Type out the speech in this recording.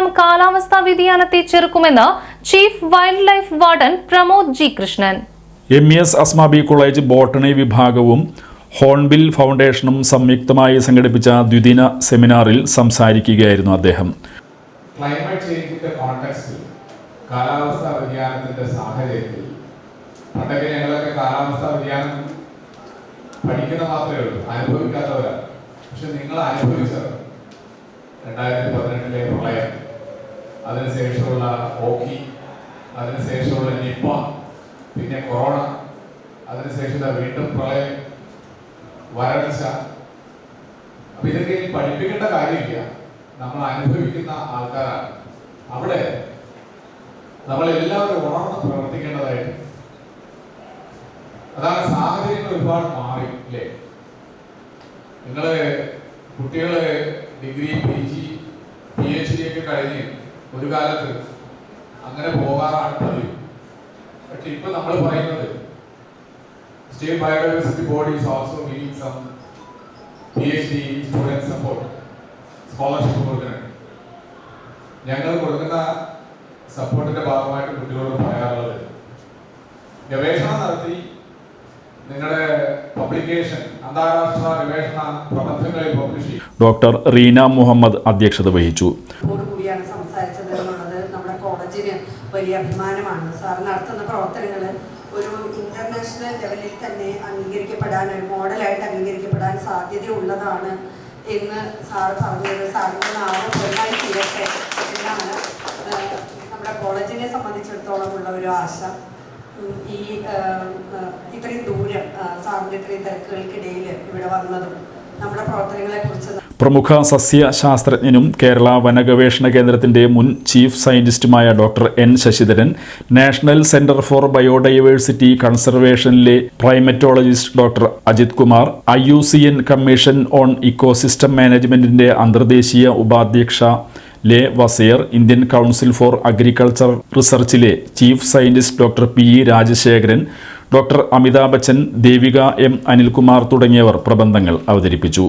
കാലാവസ്ഥാ വ്യതിയാനത്തെ ചെറുക്കുമെന്ന് chief wildlife warden Pramod G Krishnan. M S Asmabi college botany വിഭാഗവും hornbill ഫൗണ്ടേഷനും സംയുക്തമായി സംഘടിപ്പിച്ച ദ്വിദിന സെമിനാറിൽ സംസാരിക്കുകയായിരുന്നു അദ്ദേഹം. ക്ലൈമറ്റ് ചേഞ്ചിന്റെ കോണ്ടെക്സ്റ്റിൽ കാലാവസ്ഥാ വ്യതിയാനത്തിന്റെ സാഹചര്യത്തിൽ പണ്ടൊക്കെ ഞങ്ങളൊക്കെ കാലാവസ്ഥാ വ്യതിയാനം പഠിക്കുന്ന മാത്രമേ ഉള്ളൂ അനുഭവിക്കാത്തവരാണ്. പക്ഷെ നിങ്ങൾ അനുഭവിച്ചത് രണ്ടായിരത്തി പതിനെട്ടിലെ പ്രളയം. അതിനുശേഷമുള്ള ഓക്കി അതിനുശേഷമുള്ള നിപ്പ പിന്നെ കൊറോണ അതിനുശേഷം വീണ്ടും പ്രളയം വരൾച്ച. അപ്പൊ ഇതൊക്കെ പഠിപ്പിക്കേണ്ട കാര്യമില്ല. നമ്മൾ അനുഭവിക്കുന്ന ആൾക്കാരാണ്. അവിടെ നമ്മൾ എല്ലാവരും ഉണർന്ന് പ്രവർത്തിക്കേണ്ടതായിട്ട് അതാണ് സാഹചര്യങ്ങൾ ഒരുപാട് മാറി അല്ലേ? നിങ്ങൾ കുട്ടികൾ degree P G P H D ഒക്കെ കഴിഞ്ഞ് ഒരു കാലത്ത് അങ്ങനെ പോകാറാണ് പതിവ്. പക്ഷെ ഇപ്പൊ നമ്മൾ പറയുന്നത് state biodiversity body is also meaning some P H D student support scholarship കൊടുക്കുന്നുണ്ട് ഞങ്ങൾ കൊടുക്കുന്ന സപ്പോർട്ടിന്റെ ഭാഗമായിട്ട് കുട്ടികളോട് പറയാറുള്ളത് ഗവേഷണം നടത്തി നിങ്ങളുടെ പബ്ലിക്കേഷൻ അന്താരാഷ്ട്ര ഗവേഷണ പ്രബന്ധങ്ങളിൽ പബ്ലിഷ് ചെയ്യും. ഡോക്ടർ റീന മുഹമ്മദ് അധ്യക്ഷത വഹിച്ചു. അഭിമാനമാണ് സാർ നടത്തുന്ന പ്രവർത്തനങ്ങൾ ഒരു ഇന്റർനാഷണൽ ലെവലിൽ തന്നെ അംഗീകരിക്കപ്പെടാൻ ഒരു മോഡലായിട്ട് അംഗീകരിക്കപ്പെടാൻ സാധ്യതയുള്ളതാണ് എന്ന് സാർ പറഞ്ഞത്. സാറിന്റെ നാളെ പൊതുവായി തീരട്ടെ എന്നാണ് നമ്മുടെ കോളേജിനെ സംബന്ധിച്ചിടത്തോളം ഉള്ള ഒരു ആശ. ഈ ഇത്രയും ദൂരം സാറിന്റെ ഇത്രയും തിരക്കുകൾക്കിടയിൽ ഇവിടെ വന്നതും നമ്മുടെ പ്രവർത്തനങ്ങളെ പ്രമുഖ സസ്യശാസ്ത്രജ്ഞനും കേരള വനഗവേഷണ കേന്ദ്രത്തിന്റെ മുൻ chief സയന്റിസ്റ്റുമായ doctor N Sasidharan national centre for biodiversity കൺസർവേഷനിലെ primatologist doctor Ajith Kumar I U C N commission on ecosystem മാനേജ്മെന്റിന്റെ അന്തർദേശീയ ഉപാധ്യക്ഷ ലെ വസീർ Indian council for agriculture റിസർച്ചിലെ chief scientist doctor P E Rajasekharan doctor Amitabh Bachchan Devika M Anilkumar തുടങ്ങിയവർ പ്രബന്ധങ്ങൾ അവതരിപ്പിച്ചു.